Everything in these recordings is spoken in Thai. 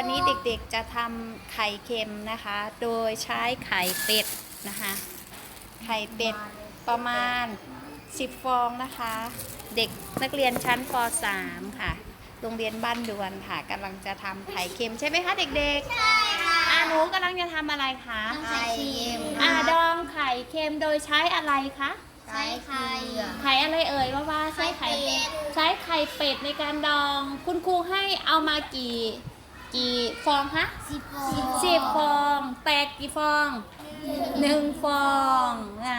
วันนี้เด็กๆจะทำไข่เค็มนะคะ โดยใช้ไข่เป็ดนะคะ ไข่เป็ดประมาณ 10 ฟองนะคะ เด็กนักเรียนชั้นป .3 ค่ะ โรงเรียนบ้านดวนค่ะกำลังจะทำไข่เค็มใช่ไหมคะเด็กๆ ใช่ค่ะอ่าหนูกำลังจะทำอะไรคะไข่เค็มอ่าดองไข่เค็มโดยใช้อะไรคะใช้ไข่ไข่อะไรเอ่ยว่าว่าใช้ไข่ไข่เป็ดใช้ไข่เป็ดในการดอง คุณครูให้เอามากี่ กี่ฟองคะสิบฟองสิบฟอง แตกกี่ฟองหนึ่งฟองอ่า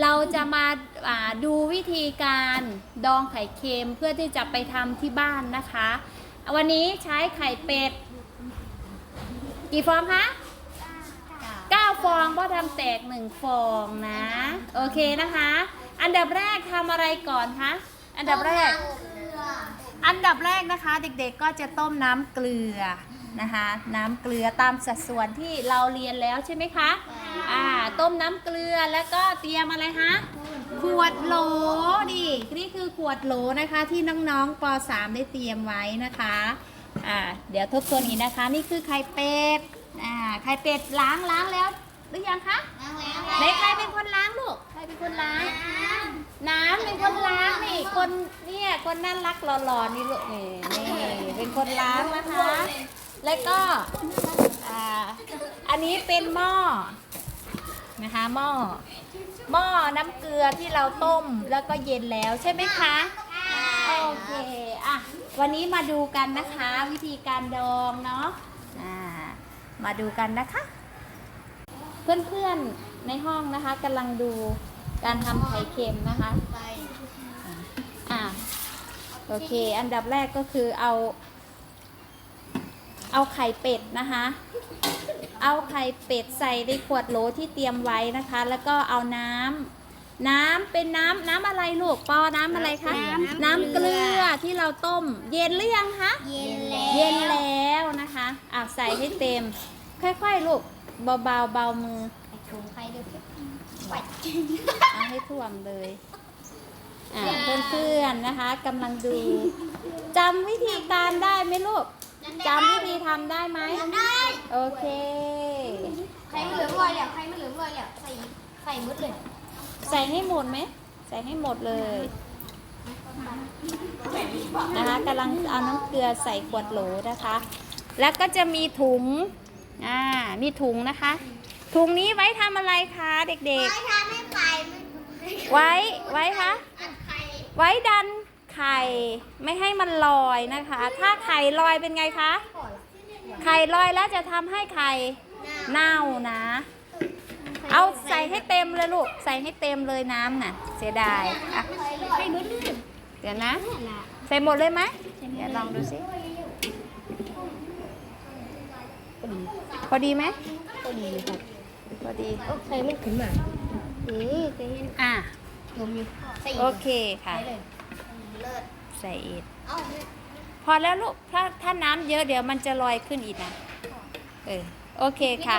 เราจะมาอ่าดูวิธีการดองไข่เค็มเพื่อที่จะไปทำที่บ้านนะคะ วันนี้ใช้ไข่เป็ด กี่ฟองคะ9ฟองเพราะทำแตก1ฟองนะ โอเคนะคะ อันดับแรกทำอะไรก่อนคะ อันดับแรก อันดับแรกนะคะเด็กๆก็จะต้มน้ำเกลือนะคะน้ำเกลือตามสัดส่วนที่เราเรียนแล้วใช่ไหมคะอ่าต้มน้ำเกลือแล้วก็เตรียมอะไรคะขวดโหลนี่นี่คือขวดโหลนะคะที่น้องๆป .3 ได้เตรียมไว้นะคะอ่าเดี๋ยวทบทวนอีกนะคะ นี่คือไข่เป็ดอ่าไข่เป็ดล้างล้างแล้วหรือยังคะไหนใครเป็นคนล้างลูกใครเป็นคนล้าง น้ำเป็นคนล้างนี่ คนเนี่ยคนน่ารักหล่อๆนี่ลูกนี่นี่เป็นคนล้างนะคะ แล้วก็อ่าอันนี้เป็นหม้อนะคะหม้อหม้อน้ำเกลือที่เราต้มแล้วก็เย็นแล้วใช่ไหมคะโอเคอะวันนี้มาดูกันนะคะ วิธีการดองเนาะอ่ามาดูกันนะคะ เพื่อนๆในห้องนะคะกำลังดูการทำไข่เค็มนะคะ โอเค อันดับแรกก็คือเอา เอาไข่เป็ดนะคะ เอาไข่เป็ดใส่ในขวดโหลที่เตรียมไว้นะคะ แล้วก็เอาน้ำน้ำเป็นน้ำน้ำอะไรลูกปอน้ำอะไรคะน้ำเกลือที่เราต้ม เย็นหรือยังคะเย็นแล้วเย็นแล้วนะคะอะใส่ให้เต็ม ค่อยๆลูกเบาๆเบามือถุงไข่เดือดเอาให้ท่วมเลย อะเพื่อนๆนะคะกำลังดูจำวิธีการได้ไหมลูกจำวิธีทำได้ไหมได้ โอเคไข่ไม่เหลืองลอยแล้วไข่ไม่เหลืองลอยแล้วใส่ใส่หมดเลย ใส่ให้หมดไหม ใส่ให้หมดเลย นะคะกำลังเอาน้ำเกลือใส่ขวดโหลนะคะ แล้วก็จะมีถุง อ่า มีถุงนะคะ ถุงนี้ไว้ทำอะไรคะเด็กไว้ทำให้ไข่มันๆไว้ ไว้คะอัด ไว้ดันไข่ไม่ให้มันลอยนะคะ ถ้าไข่ลอยเป็นไงคะ ไข่ลอยแล้วจะทำให้ไข่เน่านะ เอาใส่ให้เต็มเลยลูก ใส่ให้เต็มเลยน้ำน่ะ เสียดายอะเดี๋ยวนะ ใส่หมดเลยไหมเดี๋ยวลองดูสิ พอดีไหมพอดีครับพอดีไข่มันขึ้นมาเอ๊ะใจเย็น อะ ลมอยู่ใส่โอเคค่ะ ใส่เลยเลิศใส่อีกเอ้าพอแล้วลูกถ้าถ้าน้ำเยอะเดี๋ยวมันจะลอยขึ้นอีกนะเออโอเคค่ะ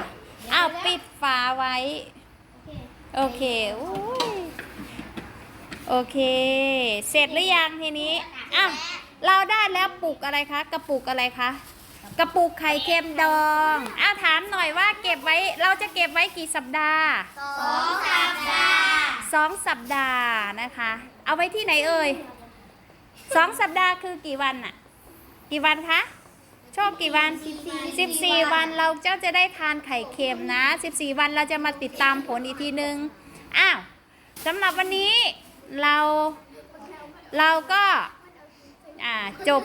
อ้าวปิดฝาไว้ โอเคอุ้ยโอเค เสร็จหรือยังทีนี้อ้าวเราได้แล้วปุกอะไรคะ กระปุกอะไรคะ กระปุกไข่เค็มดองอ้าวถามหน่อยว่าเก็บไว้เราจะเก็บไว้กี่สัปดาห์สองสัปดาห์สองสัปดาห์นะคะ เอาไว้ที่ไหนเอ่ยสองสัปดาห์คือกี่วันอะกี่วันคะโชคกี่วัน 14 วันเราเจ้าจะได้ทานไข่เค็มนะ 14 วันเราจะมาติดตามผลอีกทีนึง อ้าวสำหรับวันนี้เราเราก็อ่าจบ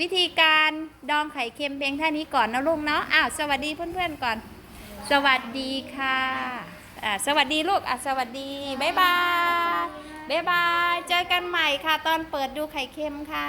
วิธีการดองไข่เค็มเพียงแค่นี้ก่อนนะลูกเนาะอ้าวสวัสดีเพื่อนๆก่อน สวัสดีค่ะอ่าสวัสดีลูกอะสวัสดีบ๊ายบายบ๊ายบายเจอกันใหม่ค่ะ ตอนเปิดดูไข่เค็มค่ะ